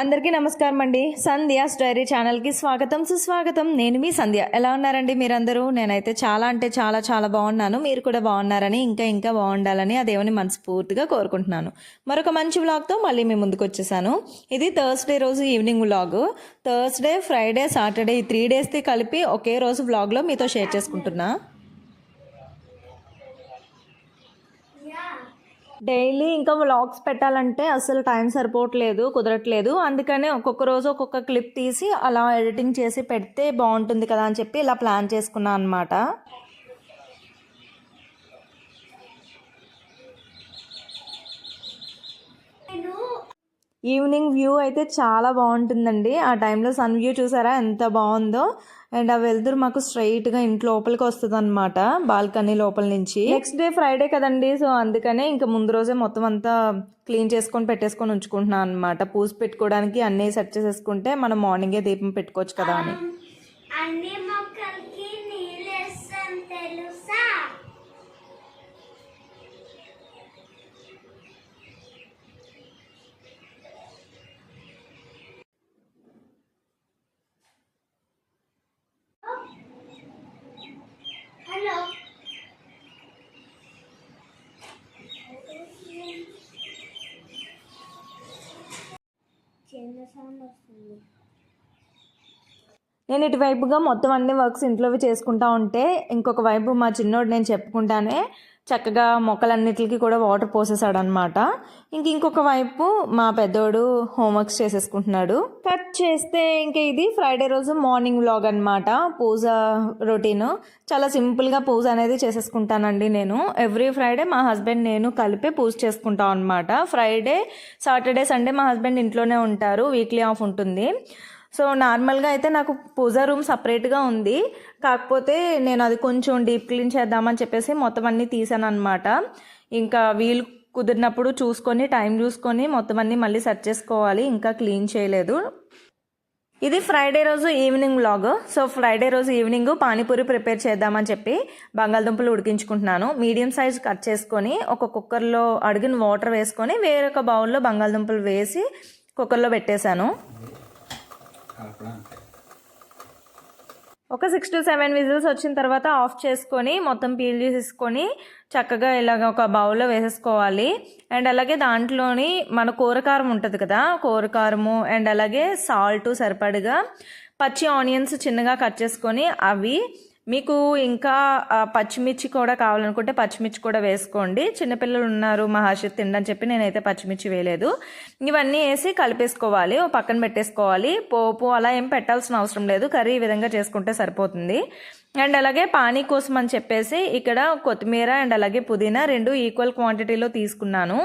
అందరికీ నమస్కారం అండి. సంధ్యాస్ డైరీ ఛానల్కి స్వాగతం సుస్వాగతం. నేను మీ సంధ్య. ఎలా ఉన్నారండి మీరందరూ? నేనైతే చాలా అంటే చాలా చాలా బాగున్నాను. మీరు కూడా బాగున్నారని ఇంకా ఇంకా బాగుండాలని ఆ దేవుని మనస్ఫూర్తిగా కోరుకుంటున్నాను. మరొక మంచి వ్లాగ్తో మళ్ళీ మీ ముందుకు వచ్చేసాను. ఇది థర్స్డే రోజు evening vlog. Thursday Friday Saturday ఈ త్రీ డేస్ది కలిపి ఒకే రోజు వ్లాగ్లో మీతో షేర్ చేసుకుంటున్నా. డైలీ ఇంకా వ్లాగ్స్ పెట్టాలంటే అసలు టైం సరిపోవట్లేదు కుదరట్లేదు. అందుకనే ఒక్కొక్క రోజు ఒక్కొక్క క్లిప్ తీసి అలా ఎడిటింగ్ చేసి పెడితే బాగుంటుంది కదా అని చెప్పి ఇలా ప్లాన్ చేసుకున్నాను అనమాట ఈవినింగ్ వ్యూ అయితే చాలా బాగుంటుందండి. ఆ టైంలో సన్ వ్యూ చూసారా ఎంత బాగుందో. అండ్ ఆ వెళ్తురు మాకు స్ట్రైట్గా ఇంటి లోపలికి వస్తుంది అనమాట బాల్కనీ లోపల నుంచి. నెక్స్ట్ డే ఫ్రైడే కదండి సో అందుకనే ఇంకా ముందు రోజే మొత్తం అంతా క్లీన్ చేసుకొని పెట్టేసుకొని ఉంచుకుంటున్నాను అనమాట పూజ పెట్టుకోవడానికి అన్నీ సెట్ చేసేసుకుంటే మనం మార్నింగే దీపం పెట్టుకోవచ్చు కదా అని. సౌండ్ వస్తుంది నేను ఇటువైపుగా మొత్తం అన్ని వర్క్స్ ఇంట్లోవి చేసుకుంటా ఉంటే ఇంకొక వైపు మా చిన్నోడు నేను చెప్పుకుంటానే చక్కగా మొక్కలన్నిటికి కూడా వాటర్ పోసేసాడు అనమాట ఇంక ఇంకొక వైపు మా పెద్దోడు హోంవర్క్స్ చేసేసుకుంటున్నాడు. కట్ చేస్తే ఇంకా ఇది ఫ్రైడే రోజు మార్నింగ్ వ్లాగ్ అనమాట పూజ రొటీన్. చాలా సింపుల్గా పూజ అనేది చేసేసుకుంటానండి నేను. ఎవ్రీ ఫ్రైడే మా హస్బెండ్ నేను కలిపి పూజ చేసుకుంటాం అనమాట ఫ్రైడే సాటర్డే సండే మా హస్బెండ్ ఇంట్లోనే ఉంటారు. వీక్లీ ఆఫ్ ఉంటుంది. సో నార్మల్గా అయితే నాకు పూజా రూమ్ సపరేట్గా ఉంది. కాకపోతే నేను అది కొంచెం డీప్ క్లీన్ చేద్దామని చెప్పేసి మొత్తం అన్నీ తీసాను అనమాట ఇంకా వీలు కుదిరినప్పుడు చూసుకొని టైం చూసుకొని మొత్తం అన్నీ మళ్ళీ సెట్ చేసుకోవాలి. ఇంకా క్లీన్ చేయలేదు. ఇది ఫ్రైడే రోజు ఈవినింగ్ బ్లాగ్ సో ఫ్రైడే రోజు ఈవినింగ్ పానీపూరి ప్రిపేర్ చేద్దామని చెప్పి బంగాళదుంపలు ఉడికించుకుంటున్నాను. మీడియం సైజ్ కట్ చేసుకొని ఒక కుక్కర్లో అడిగిన వాటర్ వేసుకొని వేరొక బౌల్లో బంగాళదుంపలు వేసి కుక్కర్లో పెట్టేశాను. ఒక సిక్స్ టు సెవెన్ విజిల్స్ వచ్చిన తర్వాత ఆఫ్ చేసుకొని మొత్తం పీల్ చేసేసుకొని చక్కగా ఇలాగ ఒక బౌల్లో వేసేసుకోవాలి. అండ్ అలాగే దాంట్లోని మన కూరకారం ఉంటుంది కదా కూరకారము అండ్ అలాగే సాల్ట్ సరిపడగా పచ్చి ఆనియన్స్ చిన్నగా కట్ చేసుకొని అవి మీకు ఇంకా పచ్చిమిర్చి కూడా కావాలనుకుంటే పచ్చిమిర్చి కూడా వేసుకోండి. చిన్నపిల్లలు ఉన్నారు మా తినని తిండని చెప్పి నేనైతే పచ్చిమిర్చి వేయలేదు. ఇవన్నీ వేసి కలిపేసుకోవాలి పక్కన పెట్టేసుకోవాలి. పోపు అలా ఏం పెట్టాల్సిన అవసరం లేదు. కర్రీ ఈ విధంగా చేసుకుంటే సరిపోతుంది. అండ్ అలాగే పానీ కోసం అని చెప్పేసి ఇక్కడ కొత్తిమీర అండ్ అలాగే పుదీనా రెండు ఈక్వల్ క్వాంటిటీలో తీసుకున్నాను.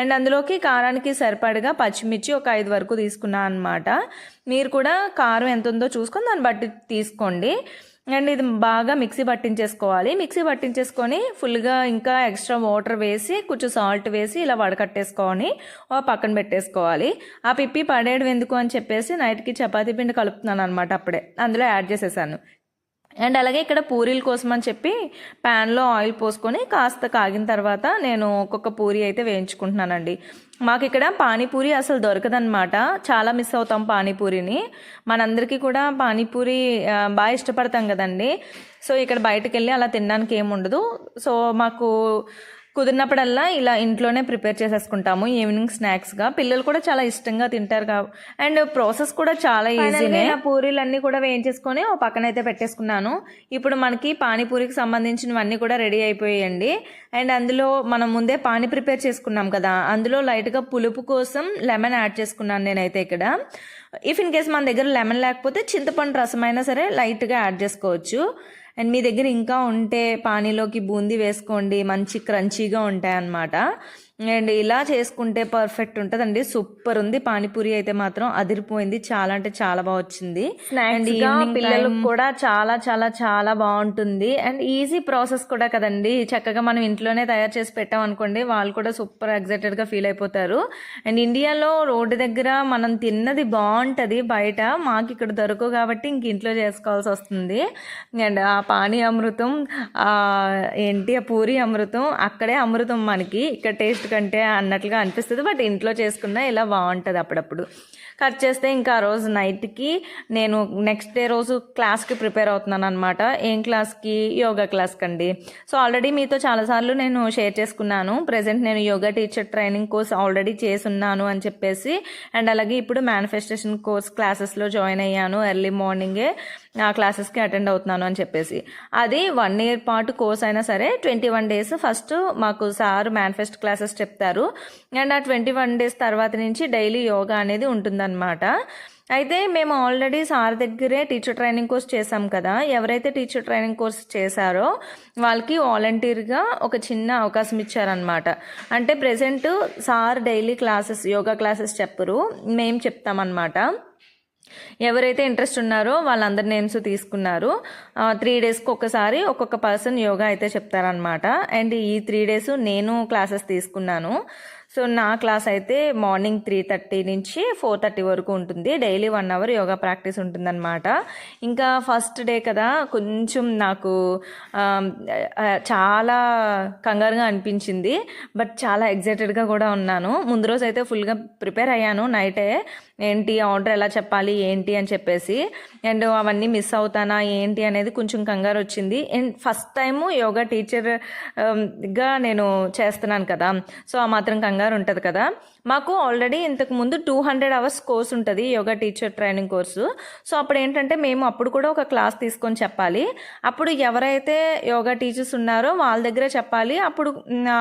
అండ్ అందులోకి కారానికి సరిపడగా పచ్చిమిర్చి ఒక ఐదు వరకు తీసుకున్నాను అనమాట మీరు కూడా కారం ఎంత ఉందో చూసుకొని దాన్ని బట్టి తీసుకోండి. అండ్ ఇది బాగా మిక్సీ పట్టించేసుకోవాలి. మిక్సీ పట్టించేసుకొని ఫుల్గా ఇంకా ఎక్స్ట్రా వాటర్ వేసి కొంచెం సాల్ట్ వేసి ఇలా వడకట్టేసుకొని ఓ పక్కన పెట్టేసుకోవాలి. ఆ పిప్పి పడేయడం ఎందుకు అని చెప్పేసి నైట్కి చపాతీ పిండి కలుపుతున్నాను అనమాట అప్పుడే. అందులో యాడ్ చేసేసాను. అండ్ అలాగే ఇక్కడ పూరీల కోసం అని చెప్పి ప్యాన్లో ఆయిల్ పోసుకొని కాస్త కాగిన తర్వాత నేను ఒక్కొక్క పూరి అయితే వేయించుకుంటున్నానండి. మాకు ఇక్కడ పానీపూరి అసలు దొరకదనమాట చాలా మిస్ అవుతాం పానీపూరిని. మనందరికీ కూడా పానీపూరి బాగా ఇష్టపడతాం కదండి. సో ఇక్కడ బయటకు వెళ్ళి అలా తినడానికి ఏమి ఉండదు సో మాకు కుదిరినప్పుడల్లా ఇలా ఇంట్లోనే ప్రిపేర్ చేసేసుకుంటాము. ఈవినింగ్ స్నాక్స్గా పిల్లలు కూడా చాలా ఇష్టంగా తింటారు కా అండ్ ప్రాసెస్ కూడా చాలా ఈజీనే. పూరీలన్నీ కూడా వేయించేసుకొని ఓ పక్కన అయితే పెట్టేసుకున్నాను. ఇప్పుడు మనకి పానీపూరికి సంబంధించినవన్నీ కూడా రెడీ అయిపోయాయండి. అండ్ అందులో మనం ముందే పానీ ప్రిపేర్ చేసుకున్నాం కదా. అందులో లైట్గా పులుపు కోసం లెమన్ యాడ్ చేసుకున్నాను నేనైతే ఇక్కడ. ఇఫ్ ఇన్ కేస్ మన దగ్గర లెమన్ లేకపోతే చింతపండు రసం అయినా సరే లైట్గా యాడ్ చేసుకోవచ్చు. అండ్ మీ దగ్గర ఇంకా ఉంటే పానీలోకి బూందీ వేసుకోండి మంచి క్రంచీగా ఉంటాయి అన్నమాట అండ్ ఇలా చేసుకుంటే పర్ఫెక్ట్ ఉంటుందండి. సూపర్ ఉంది. పానీపూరి అయితే మాత్రం అదిరిపోయింది. చాలా అంటే చాలా బాగా వచ్చింది. అండ్ పిల్లలకు కూడా చాలా చాలా చాలా బాగుంటుంది. అండ్ ఈజీ ప్రాసెస్ కూడా కదండి. చక్కగా మనం ఇంట్లోనే తయారు చేసి పెట్టాం అనుకోండి వాళ్ళు కూడా సూపర్ ఎగ్జైటెడ్గా ఫీల్ అయిపోతారు. అండ్ ఇండియాలో రోడ్డు దగ్గర మనం తిన్నది బాగుంటది. బయట మాకు ఇక్కడ దొరకవు కాబట్టి ఇంక ఇంట్లో చేసుకోవాల్సి వస్తుంది. అండ్ ఆ పానీ అమృతం ఆ ఏంటి ఆ పూరి అమృతం అక్కడే అమృతం మనకి. ఇక్కడ టేస్ట్ కంటే అన్నట్లుగా అనిపిస్తుంది. బట్ ఇంట్లో చేసుకున్న ఇలా బాగుంటుంది అప్పుడప్పుడు. కట్ చేస్తే ఇంకా ఆ రోజు నైట్కి నేను నెక్స్ట్ డే రోజు క్లాస్కి ప్రిపేర్ అవుతున్నాను అనమాట ఏం క్లాస్కి? యోగా క్లాస్కి అండి సో ఆల్రెడీ మీతో చాలాసార్లు నేను షేర్ చేసుకున్నాను. ప్రజెంట్ నేను yoga teacher training course already చేసున్నాను అని చెప్పేసి. అండ్ అలాగే ఇప్పుడు మేనిఫెస్టేషన్ కోర్స్ క్లాసెస్లో జాయిన్ అయ్యాను ఎర్లీ మార్నింగే. ఆ క్లాసెస్కి అటెండ్ అవుతున్నాను అని చెప్పేసి. అది వన్ ఇయర్ పాటు కోర్స్ అయినా సరే ట్వంటీ వన్ డేస్ ఫస్ట్ మాకు సార్ మేనిఫెస్ట్ క్లాసెస్ చెప్తారు. అండ్ ఆ ట్వంటీ వన్ డేస్ తర్వాత నుంచి డైలీ యోగా అనేది ఉంటుందన్నమాట. అయితే మేము ఆల్రెడీ సార్ దగ్గరే టీచర్ ట్రైనింగ్ కోర్స్ చేసాం కదా. ఎవరైతే టీచర్ ట్రైనింగ్ కోర్స్ చేశారో వాళ్ళకి వాలంటీర్గా ఒక చిన్న అవకాశం ఇచ్చారనమాట అంటే present sir daily classes yoga classes చెప్పరు. మేము చెప్తామన్నమాట. ఎవరైతే ఇంట్రెస్ట్ ఉన్నారో వాళ్ళందరి నేమ్స్ తీసుకున్నారు. త్రీ డేస్కి ఒక్కసారి ఒక్కొక్క పర్సన్ యోగా అయితే చెప్తారనమాట అండ్ ఈ త్రీ డేస్ నేను క్లాసెస్ తీసుకున్నాను. సో నా క్లాస్ అయితే మార్నింగ్ త్రీ థర్టీ నుంచి ఫోర్ థర్టీ వరకు ఉంటుంది. Daily one hour yoga practice ఉంటుందన్నమాట. ఇంకా ఫస్ట్ డే కదా కొంచెం నాకు చాలా కంగారుగా అనిపించింది. బట్ చాలా ఎగ్జైటెడ్గా కూడా ఉన్నాను. ముందు రోజు అయితే ఫుల్గా ప్రిపేర్ అయ్యాను. నైటే ఏంటి ఆర్డర్ ఎలా చెప్పాలి ఏంటి అని చెప్పేసి. అండ్ అవన్నీ మిస్ అవుతానా ఏంటి అనేది కొంచెం కంగారు వచ్చింది. అండ్ ఫస్ట్ టైము యోగా టీచర్గా నేను చేస్తున్నాను కదా. సో ఆ మాత్రం కంగారు ఉంటుంది కదా. మాకు ఆల్రెడీ ఇంతకు ముందు టూ హండ్రెడ్ అవర్స్ కోర్స్ ఉంటుంది yoga teacher training course so అప్పుడు ఏంటంటే మేము అప్పుడు కూడా ఒక క్లాస్ తీసుకొని చెప్పాలి. అప్పుడు ఎవరైతే యోగా టీచర్స్ ఉన్నారో వాళ్ళ దగ్గరే చెప్పాలి. అప్పుడు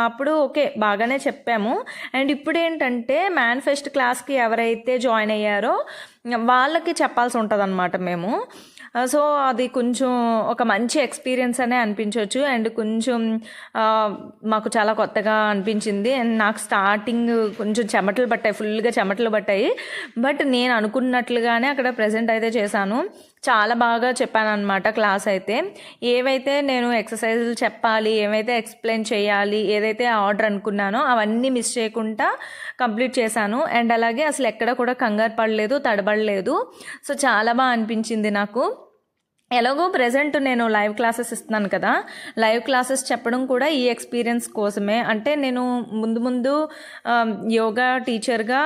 అప్పుడు ఓకే బాగానే చెప్పాము. అండ్ ఇప్పుడు ఏంటంటే మేనిఫెస్ట్ క్లాస్కి ఎవరైతే జాయిన్ అయ్యారో వాళ్ళకి చెప్పాల్సి ఉంటుంది అనమాట మేము. సో అది కొంచెం ఒక మంచి ఎక్స్పీరియన్స్ అనే అనిపించవచ్చు అండ్ కొంచెం మాకు చాలా కొత్తగా అనిపించింది. అండ్ నాకు స్టార్టింగ్ కొంచెం చెమటలు పట్టాయి ఫుల్గా చెమటలు పట్టాయి. బట్ నేను అనుకున్నట్లుగానే అక్కడ ప్రజెంట్ అయితే చేశాను. చాలా బాగా చెప్పాను అనమాట క్లాస్ అయితే. ఏవైతే నేను ఎక్సర్సైజులు చెప్పాలి ఏవైతే ఎక్స్ప్లెయిన్ చేయాలి ఏదైతే ఆర్డర్ అనుకున్నానో అవన్నీ మిస్ చేయకుండా కంప్లీట్ చేశాను. అండ్ అలాగే అసలు ఎక్కడ కూడా కంగారు పడలేదు తడబడలేదు. సో చాలా బాగా అనిపించింది నాకు. ఎలాగో ప్రజెంట్ నేను లైవ్ క్లాసెస్ ఇస్తున్నాను కదా. లైవ్ క్లాసెస్ చెప్పడం కూడా ఈ ఎక్స్పీరియన్స్ కోసమే. అంటే నేను ముందు ముందు యోగా టీచర్గా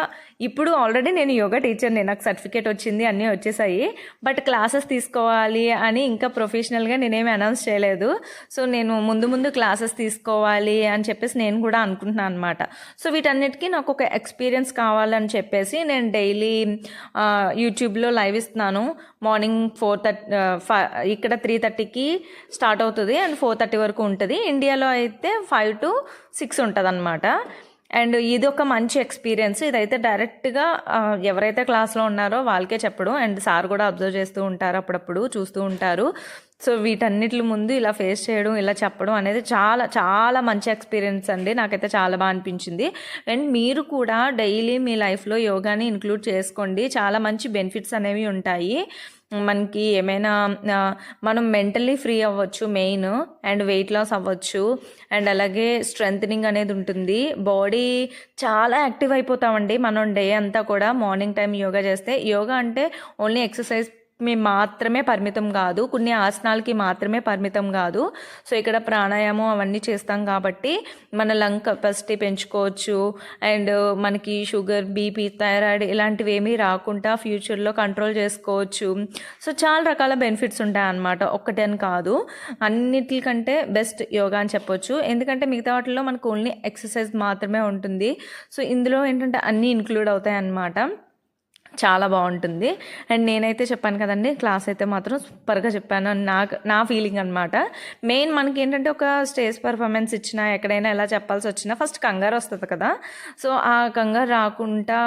ఇప్పుడు ఆల్రెడీ నేను యోగా టీచర్ని నాకు సర్టిఫికేట్ వచ్చింది అన్నీ వచ్చేసాయి. బట్ క్లాసెస్ తీసుకోవాలి అని ఇంకా ప్రొఫెషనల్గా నేనేమి అనౌన్స్ చేయలేదు. సో నేను ముందు ముందు క్లాసెస్ తీసుకోవాలి అని చెప్పేసి నేను కూడా అనుకుంటున్నాను అనమాట సో వీటన్నిటికీ నాకు ఒక ఎక్స్పీరియన్స్ కావాలని చెప్పేసి నేను డైలీ యూట్యూబ్లో లైవ్ ఇస్తున్నాను. మార్నింగ్ ఫోర్ థర్టీ ఇక్కడ త్రీ థర్టీకి స్టార్ట్ అవుతుంది అండ్ ఫోర్ థర్టీ వరకు ఉంటుంది. ఇండియాలో అయితే ఫైవ్ టు సిక్స్ ఉంటుంది అనమాట అండ్ ఇది ఒక మంచి ఎక్స్పీరియన్స్ ఇదైతే డైరెక్ట్గా ఎవరైతే క్లాస్లో ఉన్నారో వాళ్ళకే చెప్పడం. అండ్ సార్ కూడా అబ్జర్వ్ చేస్తూ ఉంటారు అప్పుడప్పుడు చూస్తూ ఉంటారు. సో వీటన్నిటి ముందు ఇలా ఫేస్ చేయడం ఇలా చెప్పడం అనేది చాలా చాలా మంచి ఎక్స్పీరియన్స్ అండి. నాకైతే చాలా బాగా అనిపించింది. అండ్ మీరు కూడా డైలీ మీ లైఫ్లో యోగాని ఇంక్లూడ్ చేసుకోండి. చాలా మంచి బెనిఫిట్స్ అనేవి ఉంటాయి. మనకి ఏమైనా మనం మెంటల్లీ ఫ్రీ అవ్వచ్చు మెయిన్ అండ్ వెయిట్ లాస్ అవ్వచ్చు. అండ్ అలాగే స్ట్రెంగ్ అనేది ఉంటుంది. బాడీ చాలా యాక్టివ్ అయిపోతామండి. మనం డే అంతా కూడా మార్నింగ్ టైం యోగా చేస్తే యోగా అంటే ఓన్లీ ఎక్సర్సైజ్ మేము మాత్రమే పరిమితం కాదు కొన్ని ఆసనాలకి మాత్రమే పరిమితం కాదు. సో ఇక్కడ ప్రాణాయామం అవన్నీ చేస్తాం కాబట్టి మన లంగ్ కెపాసిటీ పెంచుకోవచ్చు. అండ్ మనకి షుగర్ బీపీ థైరాయిడ్ ఇలాంటివి ఏమీ రాకుండా ఫ్యూచర్లో కంట్రోల్ చేసుకోవచ్చు. సో చాలా రకాల బెనిఫిట్స్ ఉంటాయి అన్నమాట ఒక్కటని కాదు. అన్నిటికంటే బెస్ట్ యోగా అని చెప్పొచ్చు. ఎందుకంటే మిగతా వాటిల్లో మనకు ఓన్లీ ఎక్సర్సైజ్ మాత్రమే ఉంటుంది. సో ఇందులో ఏంటంటే అన్నీ ఇంక్లూడ్ అవుతాయి అన్నమాట చాలా బాగుంటుంది. అండ్ నేనైతే చెప్పాను కదండి క్లాస్ అయితే మాత్రం సూపర్గా చెప్పాను. అని నాకు నా ఫీలింగ్ అనమాట మెయిన్ మనకి ఏంటంటే ఒక స్టేజ్ పర్ఫార్మెన్స్ ఇచ్చినా ఎక్కడైనా ఎలా చెప్పాల్సి వచ్చినా ఫస్ట్ కంగారు వస్తుంది కదా. సో ఆ కంగారు రాకుండా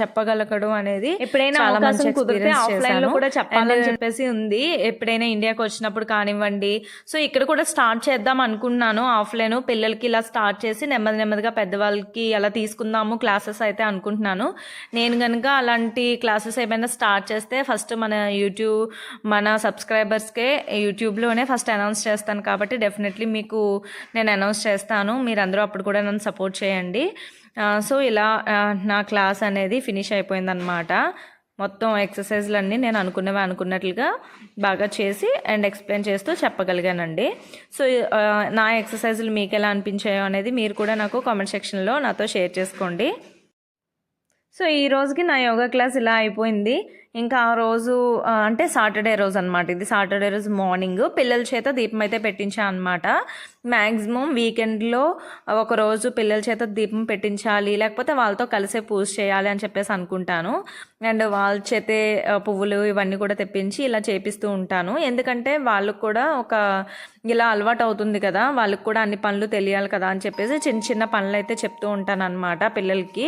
చెప్పగలగడం అనేది ఎప్పుడైనా అవకాశం కుదిరితే లో. కూడా చెప్పాలని చెప్పేసి ఉంది. ఎప్పుడైనా ఇండియాకి వచ్చినప్పుడు కానివ్వండి. సో ఇక్కడ కూడా స్టార్ట్ చేద్దాం అనుకున్నాను. ఆఫ్లైన్ పిల్లలకి ఇలా స్టార్ట్ చేసి నెమ్మది నెమ్మదిగా పెద్దవాళ్ళకి అలా తీసుకుందాము క్లాసెస్ అయితే అనుకుంటున్నాను. నేను కనుక అలాంటి క్లాసెస్ ఏమైనా స్టార్ట్ చేస్తే ఫస్ట్ మన యూట్యూబ్ మన సబ్స్క్రైబర్స్కే యూట్యూబ్లోనే ఫస్ట్ అనౌన్స్ చేస్తాను కాబట్టి డెఫినెట్లీ మీకు నేను అనౌన్స్ చేస్తాను. మీరందరూ అప్పుడు కూడా నన్ను సపోర్ట్ చేయండి. సో ఇలా నా క్లాస్ అనేది ఫినిష్ అయిపోయిందనమాట మొత్తం ఎక్సర్సైజ్లన్నీ నేను అనుకున్నవి అనుకున్నట్లుగా బాగా చేసి అండ్ ఎక్స్ప్లెయిన్ చేస్తూ చెప్పగలిగానండి. సో నా ఎక్సర్సైజులు మీకు ఎలా అనిపించాయో అనేది మీరు కూడా నాకు కామెంట్ సెక్షన్లో నాతో షేర్ చేసుకోండి. సో ఈ రోజుకి నా యోగా క్లాస్ ఇలా అయిపోయింది. ఇంకా ఆ రోజు అంటే సాటర్డే రోజు అనమాట ఇది సాటర్డే రోజు మార్నింగ్. పిల్లల చేత దీపం అయితే పెట్టించా అనమాట మ్యాక్సిమం వీకెండ్లో ఒక రోజు పిల్లల చేత దీపం పెట్టించాలి లేకపోతే వాళ్ళతో కలిసే పూజ చేయాలి అని చెప్పేసి అనుకుంటాను. అండ్ వాళ్ళ చేతే పువ్వులు ఇవన్నీ కూడా తెప్పించి ఇలా చేపిస్తూ ఉంటాను. ఎందుకంటే వాళ్ళకు కూడా ఒక ఇలా అలవాటు అవుతుంది కదా వాళ్ళకి కూడా అన్ని పనులు తెలియాలి కదా అని చెప్పేసి చిన్న చిన్న పనులు అయితే చెప్తూ ఉంటాను అనమాట పిల్లలకి.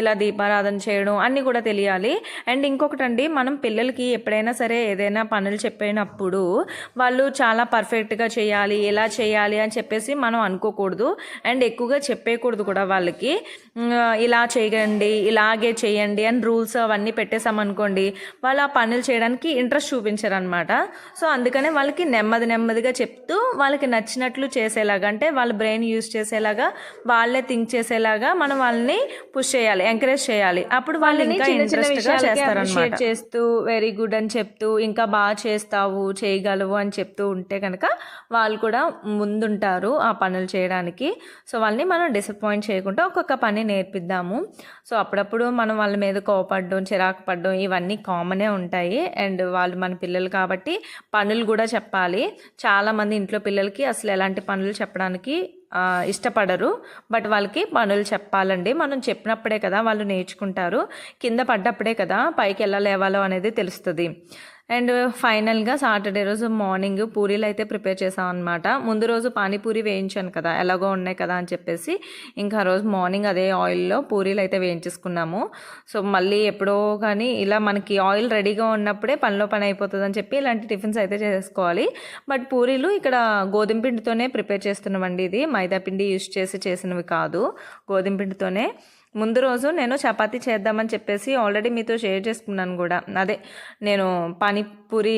ఇలా దీపారాధన చేయడం అన్నీ కూడా తెలియాలి. అండ్ ఇంకొకటి అండి మనం పిల్లలకి ఎప్పుడైనా సరే ఏదైనా పనులు చెప్పినప్పుడు వాళ్ళు చాలా పర్ఫెక్ట్గా చేయాలి ఎలా చేయాలి అని చెప్పేసి మనం అనుకోకూడదు. అండ్ ఎక్కువగా చెప్పేయకూడదు కూడా వాళ్ళకి. ఇలా చేయండి ఇలాగే చేయండి అని రూల్స్ అవన్నీ పెట్టేసామనుకోండి వాళ్ళు ఆ పనులు చేయడానికి ఇంట్రెస్ట్ చూపించారు అనమాట సో అందుకనే వాళ్ళకి నెమ్మది నెమ్మదిగా చెప్తూ వాళ్ళకి నచ్చినట్లు చేసేలాగా అంటే వాళ్ళ బ్రెయిన్ యూజ్ చేసేలాగా వాళ్ళే థింక్ చేసేలాగా మనం వాళ్ళని పుష్ చేయాలి ఎంకరేజ్ చేయాలి. అప్పుడు వాళ్ళు ఇంకా ఇంట్రెస్ట్గా చేస్తారనమాట. చేస్తూ వెరీ గుడ్ అని చెప్తూ ఇంకా బాగా చేస్తావు చేయగలవు అని చెప్తూ ఉంటే కనుక వాళ్ళు కూడా ముందుంటారు ఆ పనులు చేయడానికి. సో వాళ్ళని మనం డిసప్పాయింట్ చేయకుండా ఒక్కొక్క పని నేర్పిద్దాము. సో అప్పుడప్పుడు మనం వాళ్ళ మీద కోపడడం చిరాకు పడడం ఇవన్నీ కామనే ఉంటాయి. అండ్ వాళ్ళు మన పిల్లలు కాబట్టి పనులు కూడా చెప్పాలి. చాలామంది ఇంట్లో పిల్లలకి అసలు ఎలాంటి పనులు చెప్పడానికి ఇష్టపడరు. బట్ వాళ్ళకి పనులు చెప్పాలండి. మనం చెప్పినప్పుడే కదా వాళ్ళు నేర్చుకుంటారు. కింద పడ్డప్పుడే కదా పైకి ఎలా లేవాలో అనేది తెలుస్తుంది. అండ్ ఫైనల్గా సాటర్డే రోజు మార్నింగ్ పూరీలు అయితే ప్రిపేర్ చేసాం అనమాట ముందు రోజు పానీపూరి వేయించాను కదా ఎలాగో ఉన్నాయి కదా అని చెప్పేసి ఇంకా ఆ రోజు మార్నింగ్ అదే ఆయిల్లో పూరీలు అయితే వేయించేసుకున్నాము. సో మళ్ళీ ఎప్పుడో కానీ ఇలా మనకి ఆయిల్ రెడీగా ఉన్నప్పుడే పనిలో పని అయిపోతుంది అని చెప్పి ఇలాంటి టిఫిన్స్ అయితే చేసుకోవాలి. బట్ పూరీలు ఇక్కడ గోధుమ పిండితోనే ప్రిపేర్ చేస్తున్నామండి ఇది. మైదా పిండి యూస్ చేసి చేసినవి కాదు. గోధుమ పిండితోనే ముందు రోజు నేను చపాతి చేద్దామని చెప్పేసి ఆల్రెడీ మీతో షేర్ చేసుకున్నాను కూడా. అదే నేను పానీపూరి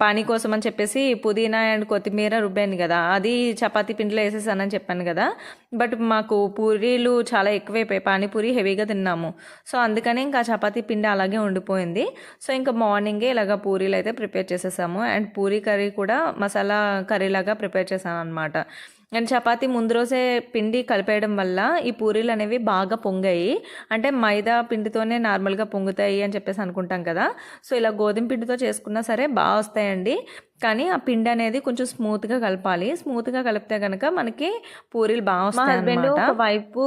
పానీ కోసం అని చెప్పేసి పుదీనా అండ్ కొత్తిమీర రుబ్బాను కదా. అది చపాతీ పిండిలో వేసేసానని చెప్పాను కదా. బట్ మాకు పూరీలు చాలా ఎక్కువైపోయాయి. పానీపూరి హెవీగా తిన్నాము. సో అందుకని ఇంకా చపాతీ పిండి అలాగే ఉండిపోయింది. సో ఇంకా మార్నింగే ఇలాగ పూరీలు అయితే ప్రిపేర్ చేసేసాము. అండ్ పూరీ కర్రీ కూడా మసాలా కర్రీ లాగా ప్రిపేర్ చేశాను అనమాట అండ్ చపాతి ముందు రోజే పిండి కలిపేయడం వల్ల ఈ పూరీలు అనేవి బాగా పొంగాయి. అంటే మైదా పిండితోనే నార్మల్గా పొంగుతాయి అని చెప్పేసి అనుకుంటాం కదా. సో ఇలా గోధుమ పిండితో చేసుకున్నా సరే బాగా వస్తాయండి. కానీ ఆ పిండి అనేది కొంచెం స్మూత్గా కలపాలి. స్మూత్గా కలిపితే కనుక మనకి పూరీలు బాగా వస్తాయి హస్బెండ్ ఒక వైపు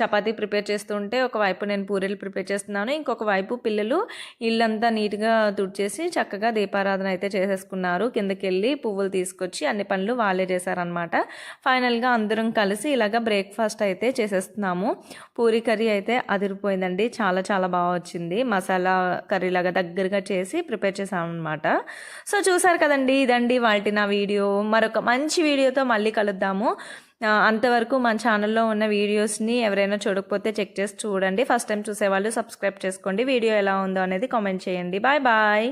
చపాతీ ప్రిపేర్ చేస్తుంటే ఒక వైపు నేను పూరీలు ప్రిపేర్ చేస్తున్నాను. ఇంకొక వైపు పిల్లలు ఇల్లంతా నీట్గా తుడిచేసి చక్కగా దీపారాధన అయితే చేసేసుకున్నారు. కిందకి వెళ్ళి పువ్వులు తీసుకొచ్చి అన్ని పనులు వాళ్ళే చేశారనమాట ఫైనల్గా అందరం కలిసి ఇలాగ బ్రేక్ఫాస్ట్ అయితే చేసేస్తున్నాము. పూరీ కర్రీ అయితే అదిరిపోయిందండి. చాలా చాలా బాగా వచ్చింది. మసాలా కర్రీ లాగా దగ్గరగా చేసి ప్రిపేర్ చేసాం అనమాట సో చూసారు కదండి ఇదండి వాటి నా వీడియో. మరొక మంచి వీడియోతో మళ్ళీ కలుద్దాము. అంతవరకు మన ఛానల్లో ఉన్న వీడియోస్ని ఎవరైనా చూడకపోతే చెక్ చేసి చూడండి. ఫస్ట్ టైం చూసేవాళ్ళు సబ్స్క్రైబ్ చేసుకోండి. వీడియో ఎలా ఉందో అనేది కామెంట్ చేయండి. Bye bye.